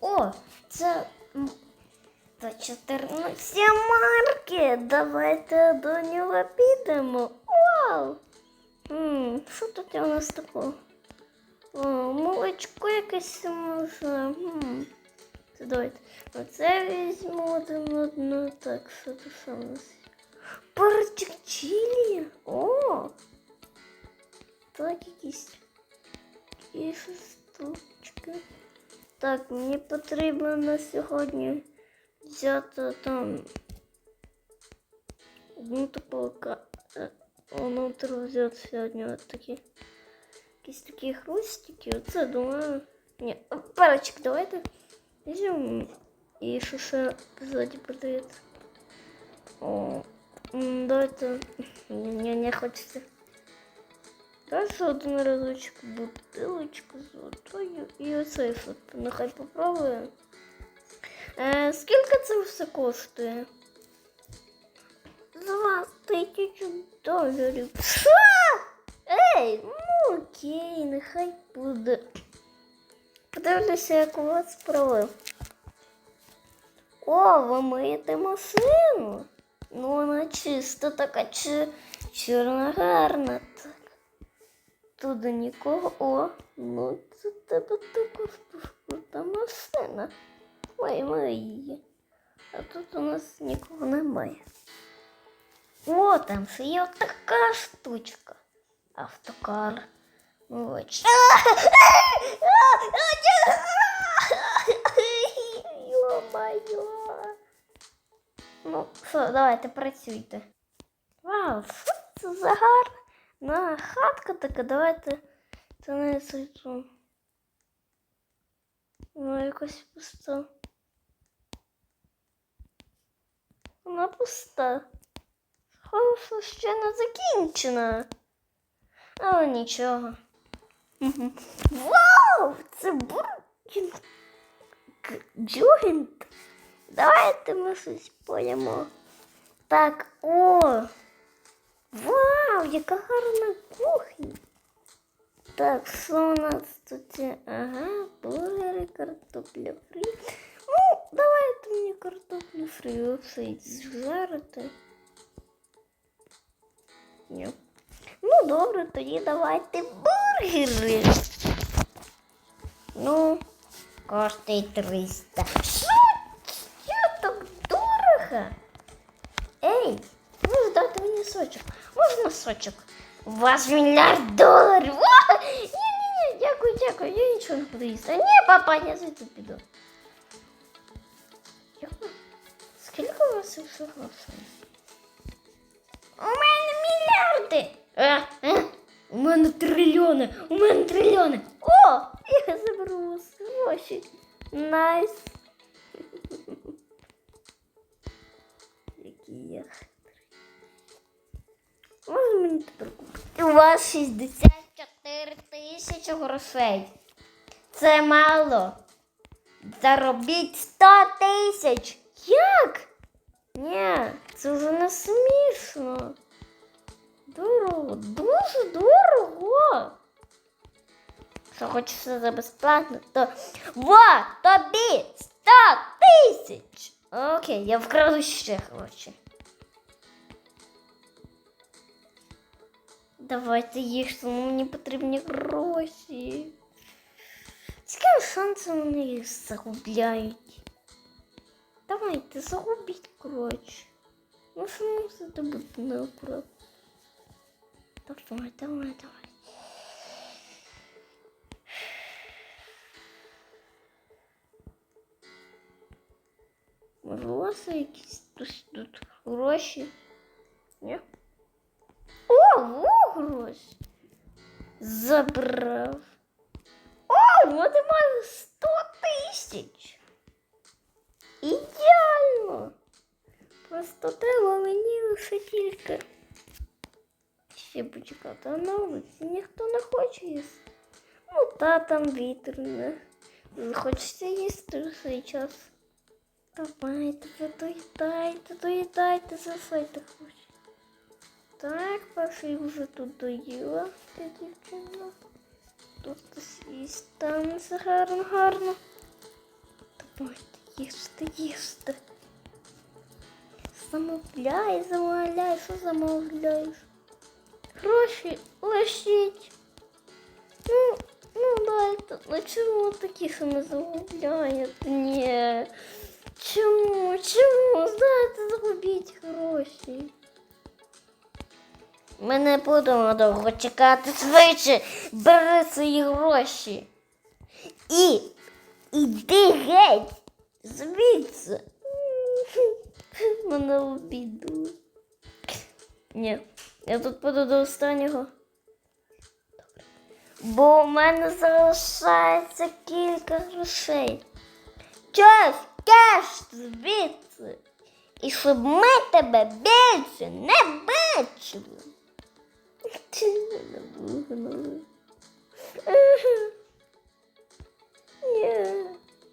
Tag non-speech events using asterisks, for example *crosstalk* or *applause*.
О, це м, 14 марки. Давайте до нього підемо. Вау! Що тут у нас такого? О, молочко якесь може. Це давайте. Оце візьму один одну. Так, що тут у нас? Перчик чилі. О! Так, мені потрібно на сьогодні взяти там одну таку ка- е, Воно треба взяти сьогодні от такі. Якісь такі хрустики. Оце думаю. Ні, а, перчик давайте. Візьмемо. І що ще ззаді продається. О, м, давайте. Ні, ні, не хочеться. Давайте один разочок бутилочку з водою і оцей от нехай попробує. Е, скільки це все коштує? Два тисячі доларів. Що? Ей, ну окей, нехай буде. Подивлюся, як у вас справи. О, ви миєте машину. Ну, вона чиста така чорна гарна. Туди нікого. О, ну це тебе також та машина. Ой, її. А тут у нас нікого немає. О, там ще є така штучка. Автокар. Ось. Йо-моє. Ну, що, давайте працюйте. Вау, що це за гарна хатка така, давайте це не цю. Ну, якось пуста. Вона пуста. Схоже, ще не закінчена. Але нічого. Вау! Це бургінг. Джугінг. Давайте ми щось поїмо. Так, о! Вау, яка гарна кухня. Так, що у нас тут? Ага, бургери, картопля фрі. Ну, давайте мені картоплю фрі оцей зжарити. Ні. Ну, добре, тоді давайте бургери. Ну, коштує 300. Що? Що так дорого? Ей, дати мені сочок. Можна? У вас мільярд доларів. О! Ні-ні-ні, дякую, дякую, я нічого не буду їсти. Ні, папа, я звідси піду. Скільки у вас всього? У мене мільярди. А, а? У мене трильйони. У мене трильйони. О, я заберу гроші. Найс. *laughs* Який я купити? У вас 64 тисячі грошей. Це мало. Заробіть 100 тисяч. Як? Ні, це вже не смішно. Дорого, дуже дорого. Що хочеш все за безплатно, то во, тобі 100 тисяч. Окей, я вкраду ще гроші. Давайте їжте, ну мені потрібні гроші. З яким шансом вони їх загубляють? Давайте, загубіть, коротше. Ну що мусите бути неаккуратно. Давай, давай, давай. Може, у вас є якісь тут, тут гроші? Ні? О, во гроші. Забрав. О, от і маю 100 тисяч. Ідеально. Просто треба мені лише тільки. Ще почекати, а на вулиці ніхто не хоче їсти. Ну, та там вітер не. Хочеться їсти в цей час. Давайте, ви доїдайте, доїдайте, засайте хоч. Так, перший вже тут доїла, ця дівчина. Тут їсть там гарно, гарно. Ти їжте, їжте. Замовляй, замовляй, що замовляєш? Гроші лишіть. Ну, ну дайте. Ну чому такі що не замовляєте? Ні. Чому? Чому? Знаєте, заробіть гроші. Ми не будемо довго чекати швидше. Бери свої гроші. І іди геть звідси. *laughs* Мене обіду. Ні, я тут буду до останнього. Бо у мене залишається кілька грошей. Час, кеш звідси. І щоб ми тебе більше не бачили. 真的不可能